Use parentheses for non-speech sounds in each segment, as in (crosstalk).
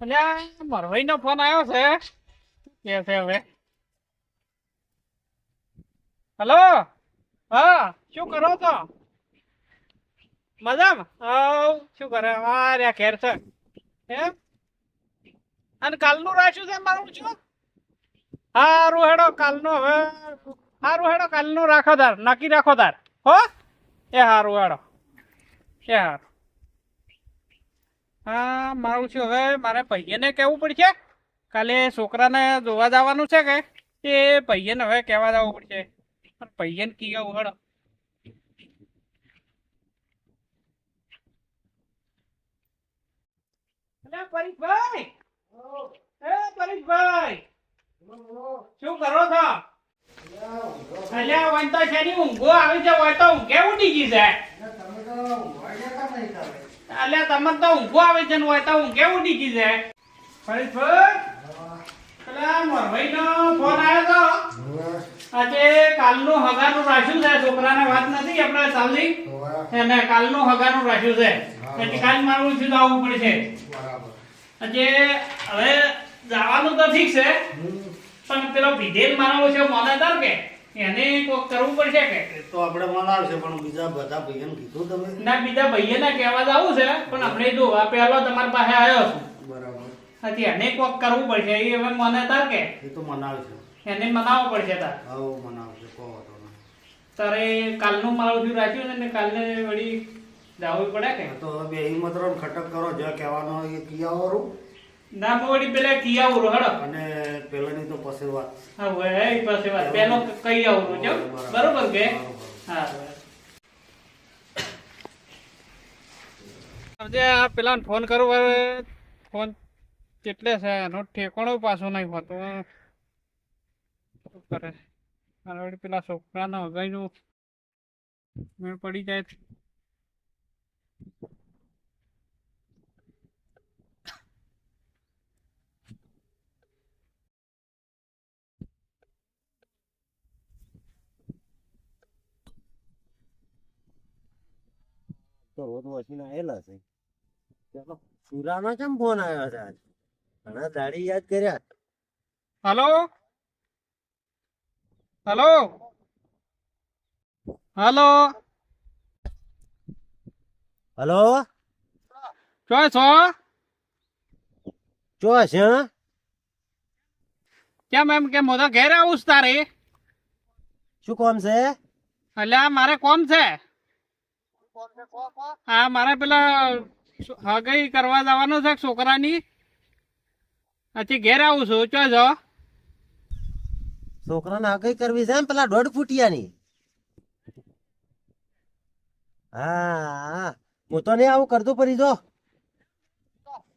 અલ્યા નો ફોન આવ્યો છે. કે છે હવે? હલો હા, શું કરો છો? મજામાં? શું કરે? માર્યા ઘેર છે. એમ? અને કાલનું રાખ્યું છે મારું છું? હારું હેડો કાલનું હવે. સારું હેડો કાલનું રાખો તાર નક્કી રાખો તાર હો? એ સારું હેડો. એ હારું. હા, મારું છું હવે, મારે પૈયાને કહેવું પડશે. કાલે છોકરાને જોવા જવાનું છે કે? એ પૈયાને હવે કહેવા જવું પડશે. પણ કીધું હળો અલ્યા પરેશભાઈ શું કરો છો? અલ્યા વન છે શેની ઊંઘો આવી છે, હોય તો ઊંઘે ઉડી ગઈ છે. અલ્યા તમે તો ઊંઘો આવે છે ને હોય તો ઊંઘે ઉડી ગઈ છે પરેશભાઈ પેલા મોરભાઈનો ફોન આવ્યો તો. આજે કાલનું હગાનું રાખ્યું છે છોકરાને વાત નથી આપણે ચાલની. એને કાલનું હગાનું રાખ્યું છે. એટલે કાલ મારું સીધું આવવું પડશે. આજે હવે જવાનું તો ઠીક છે. પણ પેલો વિધેય માનવો છે મોનાદાર કે? એને કોક કરવું પડશે કે? તો આપણે મનાવશે પણ બીજા બધા ભાઈઓને કીધું તમે. ના બીજા ભાઈને કહેવા જવું છે પણ આપણે જો આ પહેલો તમારી પાસે આવ્યો છું. બરાબર. હજી એને કોક કરવું પડશે એ હવે મોનાદાર કે? એ તો મનાવશે. એને મનાવવો પડશે તાર. આવો મનાવશે કહો તો તારે કાલનું મારું જો રાખ્યું ને કાલને વળી જવું પડે કે? તો હવે બે હિંમત ખટક કરો જે કહેવાનો એ એ કિયાવાળું ના હું પેલા કી આવું હડો અને પેલાની તો પછી વાત. હા એ પાસે વાત. પેલો કઈ આવરો જો. બરોબર કે? હા આજે આ પેલા ફોન કરવો હવે ફોન કેટલે છે? એનો ઠેકાણો પાછો નહીં હોતો. શું કરે? વળી પેલા છોકરાના હગાઈનું મેળ પડી જાય. તો રોજ વસીને આવેલા છે. ચાલો સુરાનો કેમ ફોન આવ્યો છે આજ? ઘણા દાડી યાદ કર્યા. હલો? હલો? હલો? હલો? છો છો? ચો છે કેમ એમ કે મોટા ઘેર આવું તારે. શું કોમ છે? અલ્યા મારે કોમ છે. હા મારા પેલા હગાઈ કરવા જવાનો છે છોકરાની. હજી ઘેર આવું છું ચો છો છોકરાને હકઈ કરવી છે પેલા દોઢ ફૂટિયાની. હા હું તો નહીં આવું કરતો પડી જો.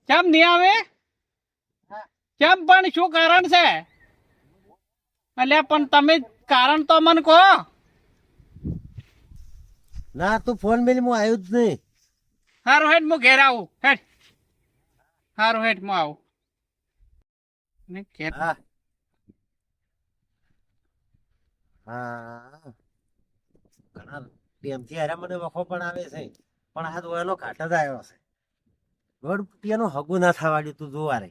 કેમ નહીં આવે? કેમ પણ શું કારણ છે? એટલે પણ તમે કારણ તો મને કહો. ના તું ફોન મેલી હું આવ્યું જ નહીં. હારું હેડ હું ઘેર આવું. હેડ. હારું હેડ હું આવું. ને ઘેર હા. ઘણા ટેમથી હારે મને વખો પણ આવે છે. પણ આ તો એનો જ આવ્યો છે. દોઢ ફૂટિયાનું હગું ના થવા દે તું જોવા રે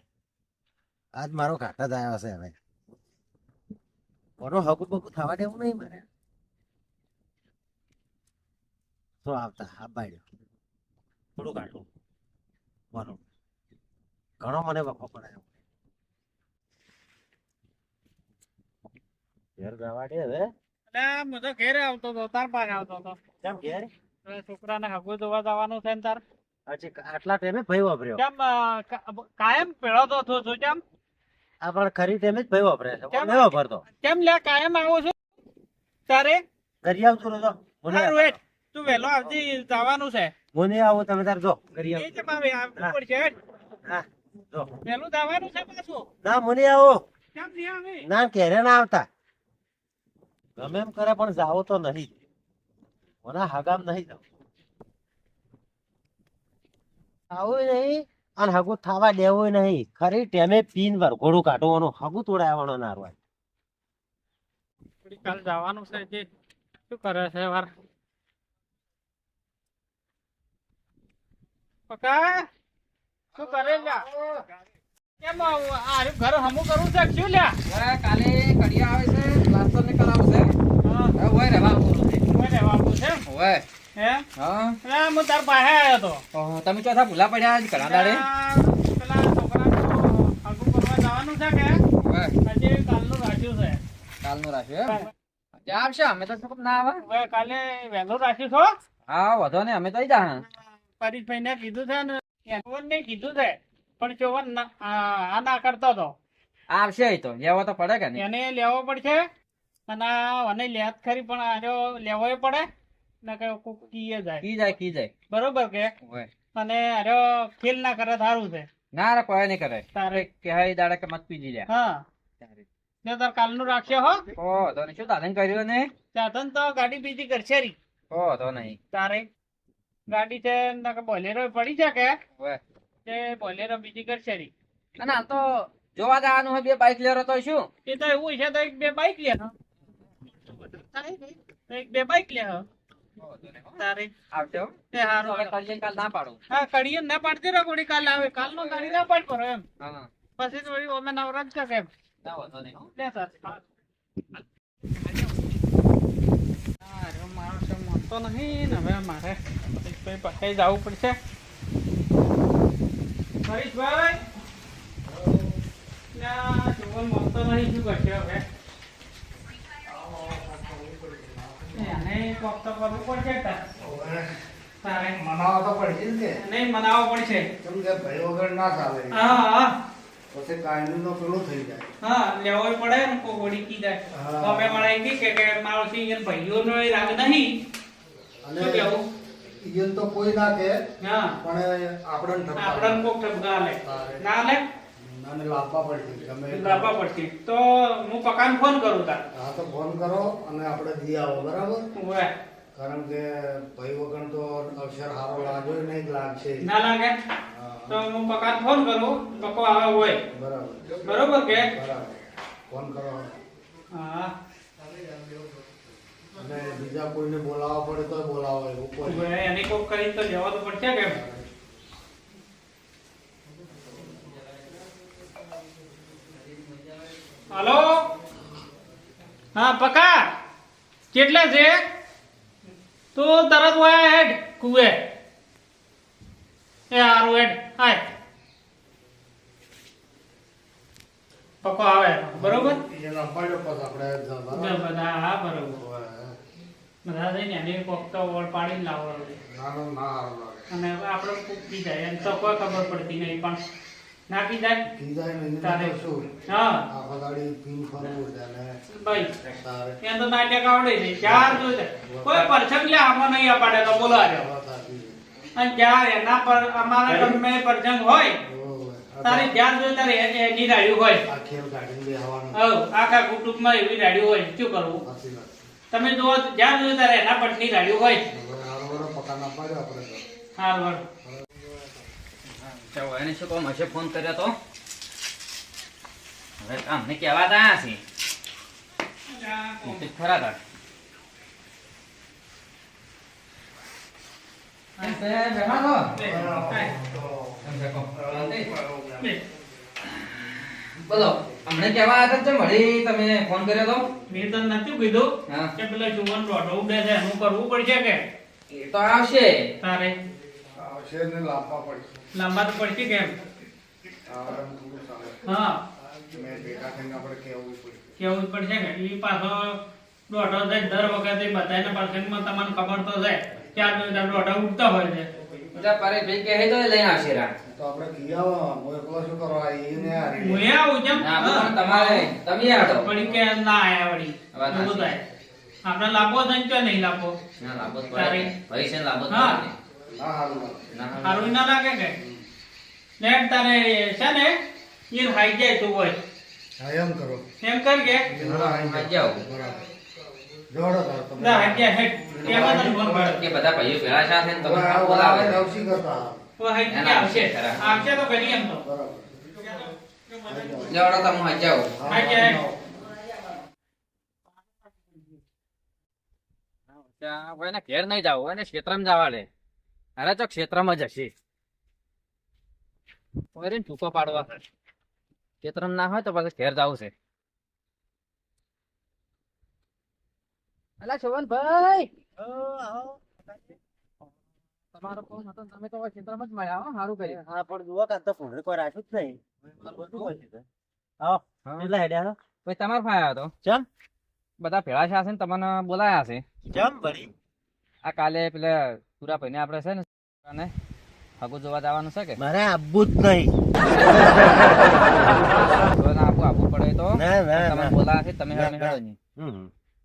આજ મારો કાટ જ આવ્યો છે હવે. કોનો હગું બગું થવા દેવું નહીં મારે. તો આવતા આ થોડું કાઢું. બોલો ઘણો મને વખો પડાયો. ઘેર જવા હવે. અલ્યા હું તો ઘેરે આવતો હતો તાર પાસે આવતો હતો. કેમ ઘેર? છોકરાને હગું જોવા જવાનું છે ને તાર. આટલા ટાઈમે ભાઈ વાપર્યો. કેમ કાયમ પેળો તો થયો કેમ? આ પણ ખરી ટાઈમે જ ભાઈ વાપરે છે. કેમ? વાપરતો. કેમ લે કાયમ આવું છું? તારે? ઘરે આવતો તું વહેલો આવતી જવાનું છે. હું નહીં આવું તમે તાર જો. કરી આવ એ જ મારે આવવું પડશે હા જો. વહેલું જવાનું છે પાછું. ના મને આવો. કેમ નહીં આવે? ના કેરે ના આવતા. ગમે એમ કરે પણ જાવો તો નહીં. મને હગામ નહીં જાવ આવું નહીં અને હગુ થવા દેવું નહીં. ખરી ટેમે પીન પર ઘોડું કાઢવાનું હગુ તોડાવવાનો ના રોય કાલ જવાનું છે જે. શું કરે છે વાર? પકા શું કરે કેમ આવું? ઘર હમું કરવું છે? શું લ્યા? કાલે કડિયા આવે છે પ્લાસ્ટર ને કરાવું છે. હા. હવે હોય રહેવા છે. કોઈ રહેવા આપવું છે એમ? હોય હે? હા. હું તાર પાસે આવ્યો હતો ઓહો, તમે ચોથા ભૂલા પડ્યા આજ ઘણા દાડે. પેલા છોકરાનું આગુ કરવા જવાનું છે કે? હજી કાલનું રાખ્યું છે. કાલનું રાખ્યું એમ? આવશે અમે તો ના આવે? કાલે વહેલું રાખ્યું છો? હા વધો ને અમે તો જા કીધું છે ને કીધું છે પણ ચોવન આ આ ના કરતો હતો આવશે તો લેવો તો પડે કે એને લેવો પડશે અને આ મને લેત ખરી પણ આજો લેવોય પડે ને કે કોક કીએ જાય. કી જાય કી જાય. બરોબર કે? હોય અને આજો ફેલ ના કરે સારું છે. ના રે કોઈ નહીં કરે. તારે. કે હા દાડે કે મત પીજી લે. હા. જો તાર કાલનું રાખશે હો. ઓ તો શું દાદા કર્યું ને સાધન તો ગાડી બીજી કરશે રી ઓ તો નહીં. તારે. ગાડી છે બોલેરો પડી છે કે? તે બોલેરો બીજી કરશે રી અને આ તો જોવા જવાનું હોય બે બાઈક લેરો તો શું? એ તો એવું છે તો એક બે બાઈક લે. એક બે બાઈક લે. તારે. આવજો. તે હારું હવે કરીએ કાલ ના પાડું. હા કડીએ ના પાડતી રહો કોડી કાલ આવે. કાલ નો ગાડી ના પાડ પડો એમ. હા પછી થોડી અમે નવરાજ છે કેમ ના વાંધો નહીં. લે સર મારો તો મળતો નહીં ને હવે મારે. પાસે જવું પડશે? પરેશભાઈ ના જોવન મળતો નહીં શું કરશે હવે? એને કોક તો કરવું પડશે તારે. મનાવવા તો પડશે જ નહીં મનાવવો પડશે. કેમ કે ભાઈ વગર ના ચાલે. હા હા. પછી કાયમી નો પેલું થઈ જાય. હા લેવો પડે ને કી જાય. હા. અમે મળે કી કે કે મારો સિંહ ભાઈઓનો એ રાગ નહીં. અને કેવું? ઈયન તો કોઈ ના કે પણ આપણને ઠપકા આપણને કોક ઠપકા આલે ના આલે અને લાવવા પડશે ગમે તે. લાવવા પડશે. તો હું પકાન ફોન કરું તાર. હા તો ફોન કરો અને આપણે જઈ આવો બરાબર? ઓવે. કારણ કે ભાઈ વગર તો અક્ષર હારો લાગ્યો નહીં લાગશે. ના લાગે. તો હું પકાન ફોન કરું. પકો આવે હોય. બરાબર. બરોબર કે? બરાબર. ફોન કરો હા. અને બીજા કોઈને બોલાવવા પડે તો બોલાવો એવું કોઈ એને કોક કરી તો જવા તો પડશે કેમ હાલો? હા પકા. કેટલા છે? તો તરત વયા હેડ કુએ એ હારું હેડ હાય. પકો આવે બરોબર? એને અપાડ્યો પછી આપણે? હા બરોબર. બધા થઈને એને કોક તો ઓળ પાડીને લાવવાનું ના ના ના લાગે. અને આપણે પી જાય એમ તો કોઈ ખબર પડતી નહીં પણ જાય? ને એને તારે. શું? હા. આખો દાડી પીન ફરવું છે ભાઈ તારે? એ તો નાટક આવડે છે ચાર જોઈ કોઈ પરસંગ લે આમાં નહીં અપાડે તો બોલો આજે. અને ચાર એના પર અમારા ગમે પરસંગ હોય તારે જ્યાં જોઈ તારે એની રાડ્યું હોય. આ ખેલ આખા કુટુંબમાં એવી રાડ્યું હોય શું કરવું. તમે જો જ્યાં જોયું ત્યારે એના પટની રાડ્યું હોય. હારો તો. હાર. વળ ચાલો એને શું કહું હશે ફોન કર્યો તો. હવે અમને કહેવા તા છે. મૂકી ખરા તા. બેઠા છો? બોલો અમને કેવા હતા છે? મળી તમે ફોન કર્યો તો? મેં તને નથી કીધું કે પેલા જુવાન રોટો ઉડે છે એનું કરવું પડશે કે? એ તો આવશે. તારે? આવશે ને લાંબા પડશે. લાંબા તો પડશે કેમ? આ. હા. મેં ભેગા થઈને આપણે કેવું પડશે. કેવું જ પડશે કે એ પાછો દોઢો દર વખતે બધાને પરસંગમાં તમને ખબર તો છે ચાર જોઈ દોઢો ઉડતા હોય છે. બધા પરેશભાઈ કહે તો લઈને આવશે રા તો આપણે આવો. હું એકલો શું કરવા? એને હારી એ આવું છું ના પણ તમારે તમે આડો વળી કે ના આયા વળી. વાત થાય આપણે લાભો છે કે નહીં લાભો ના લાભો પડે. ભાઈ છે ને લાભો હા. હા. પડે ના હારું. ના સારું ના લાગે કે? ને તારે છે ને? એ હાઈ જાય તું હોય. હા, એમ કરો. એમ કર કે? હા, હાઈ જાવ. બરાબર. જોડો તાર તમે. ના હાઈ જાય હેડ કે બધા ભાઈઓ ભેળા સાથે ને તમે તમને બોલાવે. નવસી કરતા. ઓ હાઈ એના આવશે. આવશે તો કરી એમ તો. બરાબર. લેવડો તમે હા જાઓ હા, હાઈ જાય. ત્યાં કોઈ એને ઘેર નહીં જાવ એને ક્ષેત્રમાં જવા દે. અરે તો ક્ષેત્રમાં જ હશે. કોઈ ને ટૂંકો પાડવા. ખેતરમાં ના હોય તો પછી ઘેર જવું છે. અલા શોભનભાઈ! તમારો ફોન હતો તમે તો ખેતરમાં જ મળ્યા હો સારું કર્યું. હા પણ જુઓ કાં તો ફોન કોઈ રાખ્યું જ નહીં. બધું હોય છે. આવો. કેટલા હેડ્યા પછી તમારો ફાય આવ્યો હતો ચમ? બધા ભેળા છે ને તમને બોલાયા છે. ચમ? આ કાલે પેલા પૂરા ભાઈને આપણે છે ને અને હગુ જોવા જવાનું છે કે? મારે આવવું જ નહીં. આબુ આપવું પડે તો. ના ના તમે બોલાયા છે તમે હેડો નહીં.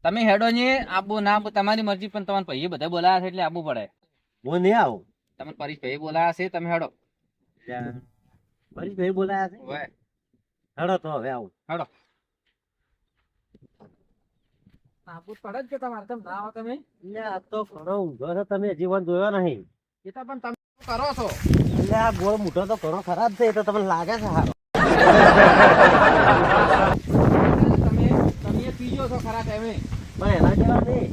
તમે હેડો ને આબુ ના તમારી મરજી પણ તમારે ભાઈએ બધા બોલાયા છે એટલે આબુ પડે. હું નહીં આવું. તમે પરેશ ભાઈ બોલાયા છે તમે હેડો. પરેશભાઈ બોલાયા છે? હવે. હેડો તો હવે આવું. હેડો. આપવું પડે જ કે તમારે તમે ના આવો તમે. આ તો ઘણો ઊંધો છે તમે જીવન જોયો નહીં. એ તો પણ તમે કરો છો? એટલે આ ગોળ મૂઠો તો ઘણો ખરાબ છે એ તો તમને લાગે છે તમે (laughs) તમે છો ખરા ટાઈમે? પણ એના જેવા નહીં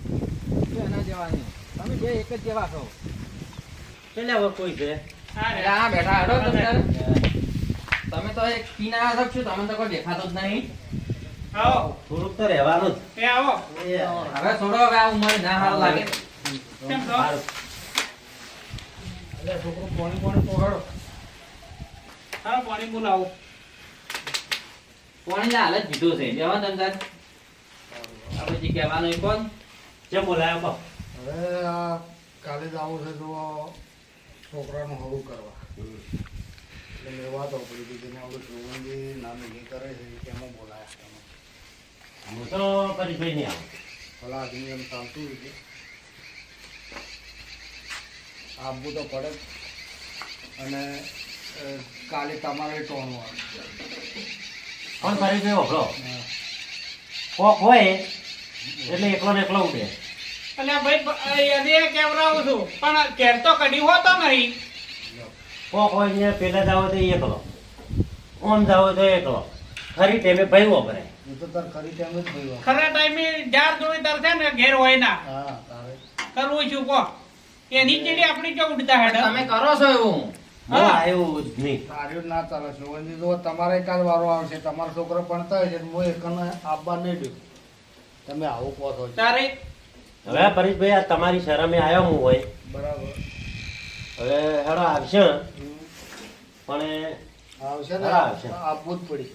એના જેવા નહીં તમે બે એક જ જેવા છો. એટલે હવે કોઈ છે. હા આ બેઠા હડો તમે તમે તો એક પીના આવ્યા છો તમને તો કોઈ દેખાતો જ નહીં? આવો. થોડુંક તો રહેવાનું એ આવો. હવે છોડો હવે આ ઉંમર ના સારું લાગે. કેમ છો? એટલે છોકરો પાણી પાણી પહોળો હા પાણી બોલાવો. પાણી હાલ જ પીધું છે. જવા તમે તાર આ પછી કહેવાનું કોણ? કેમ બોલાયો કહો? હવે આ કાલે જ આવું છે તો છોકરાનું હવું કરવા. એટલે મેં વાતો પડી હતી જેને આપણે જોવનજી નામે એ કરે છે તેમાં બોલાયા તમે હું તો કરી ભાઈ નહીં આવું. ભલા આદમી એમ ચાલતું હતું આપવું તો પડે. અને કાલે તમારે ટોણું આવે પણ ફરી ગયો કોક હોય એટલે એકલો ને એકલો ઉડે. એટલે ભાઈ એને કેવડાવું છું. પણ ઘેર તો કઢી હોતો નહીં. કોક હોય ને પેલા જાવ તો એકલો. ઓમ જાવ તો એકલો. ખરી ટેમે ભાઈ વપરાય હું તો તાર ખરી ટાઈમ જ ભાઈ વાત. ખરા ટાઈમે જાર જોઈ તાર છે ને ઘેર હોય ના. હા કરવું છું કો. એની ચીડી આપણી કે ઉડતા હેડ? તમે કરો છો એવું? હા. એવું જ નહીં. તાર્યું ના ચાલે શોભનજી તમારે કાલ વારો આવશે. તમારો છોકરો ભણતા હોય છે હું એકને આપવા નહીં દઉં. તમે આવું કહો છો તારે હવે પરેશભાઈ આ તમારી શરમે આવ્યો હું હોય. બરાબર. હવે હેડો આવશે. પણ આવશે ને? આવશે. આપવું જ પડી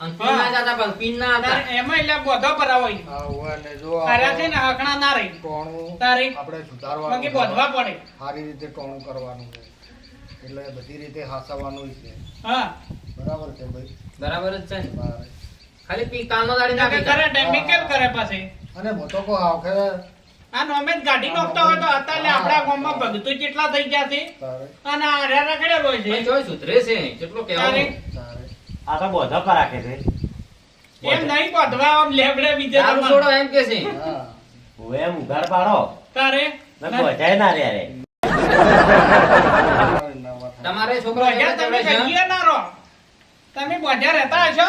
અને પીન ના જતા પણ પીન ના હતા. તારે એમાં એટલે બોધો ભરાવો ઈ. હોય ને જો છે ના રહી. ટોણું આપણે સુધારવાનું બાકી છે. બોધવા પડે. સારી રીતે ટોણું કરવાનું છે. એટલે બધી રીતે હાસવાનું છે. હા. બરાબર છે ભાઈ? બરાબર જ છે. ખાલી પી કાલનો દાડી નાખે કરે પીતા કેમ કરે પાસે અને મોટો કો કહું આ નોમે ગાડી નોખતો હોય તો અત્યારે આપણા ગામમાં ભગતો કેટલા થઈ ગયા છે. અને આ રે રખડેલો હોય છે. જોઈ સુધરે છે કેટલો તારે? આ તો બોધા પર રાખે છે. એમ નહીં બોધવા આમ લેબડે બીજે છોડો એમ કે છે. હું. એમ ઉઘાડ પાડો. તારે? ને બોધાય ના રે. રે. તમારે છોકરો તમે બોધ્યા રહેતા હશો?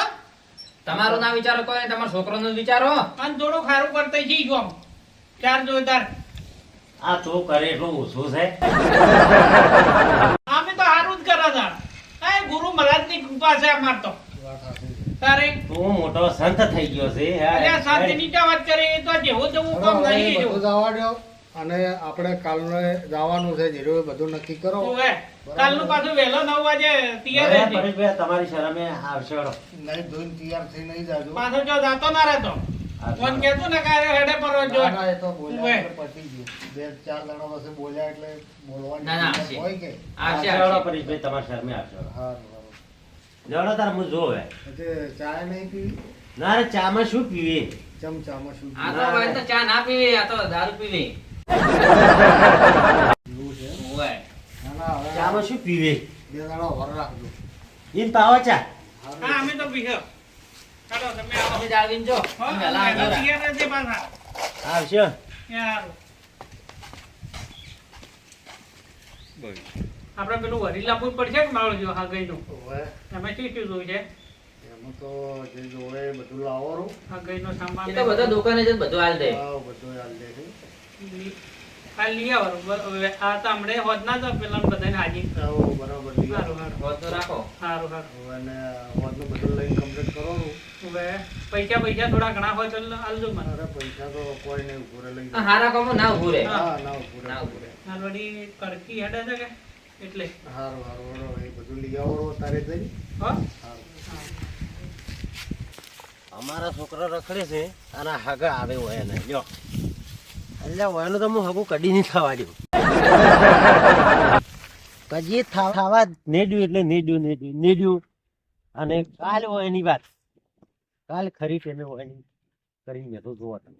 તમારું ના વિચારો કોઈ તમારો છોકરો નું વિચારો. અને થોડું ખારું કરતા જઈ જો ચાર જોરદાર આ તો કરે એટલું ઓછું છે. અમે તો સારું જ કરે છે આ ગુરુ મહારાજની કૃપા છે અમાર તો. તારે? તું મોટો સંત થઈ ગયો છે અરે શાંતિ નીચે વાત કરે? એ તો જેવું તેવું કામ નહીં બધું જો જવા દ્યો. અને આપણે કાલને જવાનું છે જીરો બધું નક્કી કરો. કાલનું પાછું વહેલો નવ વાગે તૈયાર હવે પરેશભાઈ તમારી શરમે આવશે નહીં ધોઈને તૈયાર થઈ નહીં જાજો. પાછો જો જાતો ના રહેતો. ફોન હેડો. ને કાંઈ હેડે પર જો. ના, ના, એ તો બોલ્યા પતી ગયું. બે ચાર જણા પાસે બોલ્યા એટલે બોલવાની ના, ના, હોય કે? આવશે આવશે. પરેશભાઈ તમારી શરમે આવશે. હા બરાબર. તાર હું જોવે ચા નહીં પીવી? ના રે ચામાં શું પીવી? શું આ તો હવે તો ચા ના પીવી આ તો દારૂ પીવી. ના ના ચામાં શું પીવી? બે દાડા વર રાખજો. પાવો ચા? હા અમે તો ચાલો તમે તમે જો તમે આવશે? આપણે પેલું વરી લાવવું પડશે ને મારો જો હા ગઈનું? હવે એમાં શું શું જોયું છે? એમાં તો જે જોવે બધું લાવવાનું હા ગઈનો સામાન એ તો બધા દુકાને જઈને બધું હાલ દે. બધું હાલ દે લઈ આ તો હોત ના તો પેલા બધાને હાજી આવો બરાબર સારું સારું હોત તો રાખો. સારું સારું હવે અને હોદનું બધું લઈને પૈસા પૈસા થોડા ઘણા હોય તો આલજો મને. અરે પૈસા તો કોઈ નહીં ઉભું લઈ હારા ના હા ના ઉભું ના હેડે છે કે? એટલે. સારું હારું હારું. એ બધું લઈ આવો તારે જઈ હો? અમારા છોકરા રખડે છે અને હાગા આવે હોય ને જો એટલે વયનું તો હું હગું કદી નહીં થવા દઉં કજી થવા નેડ્યું એટલે નેડ્યું નેડ્યું નેડ્યું. અને કાલ હોય એની વાત. કાલ ખરી ટેમે હોય એની કરીને તો જોવા તમે